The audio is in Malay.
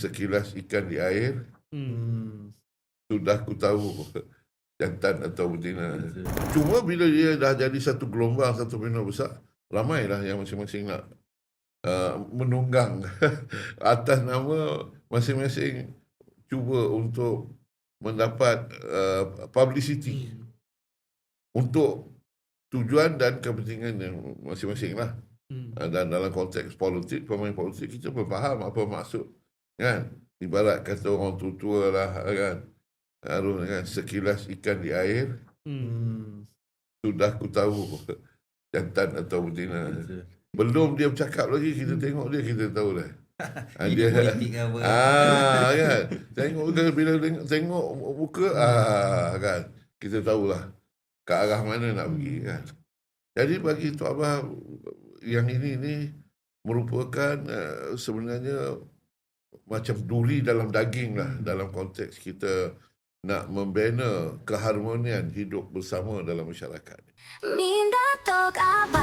sekilas ikan di air Hmm. sudah ku tahu jantan atau betina. Cuma bila dia dah jadi satu gelombang, satu fenomena besar, ramailah yang masing-masing nak uh, menunggang atas nama masing-masing cuba untuk mendapat uh, publicity untuk tujuan dan kepentingan yang masing-masing lah. Hmm. Uh, dan dalam konteks politik, pemain politik kita pun faham apa maksud. Kan? Ibarat kata orang tua-tua lah kan. Harus kan, sekilas ikan di air, Hmm. sudah ku tahu jantan atau betina. Belum dia bercakap lagi, kita tengok dia, kita tahu dah. Ah, Dia ah, kan. Tengok bila tengok, tengok muka, ah, kan. Kita tahulah ke arah mana nak pergi, kan. Jadi bagi Tok Abah, yang ini ni merupakan uh, sebenarnya macam duri dalam daging lah dalam konteks kita nak membina keharmonian hidup bersama dalam masyarakat. Minda Tok Abah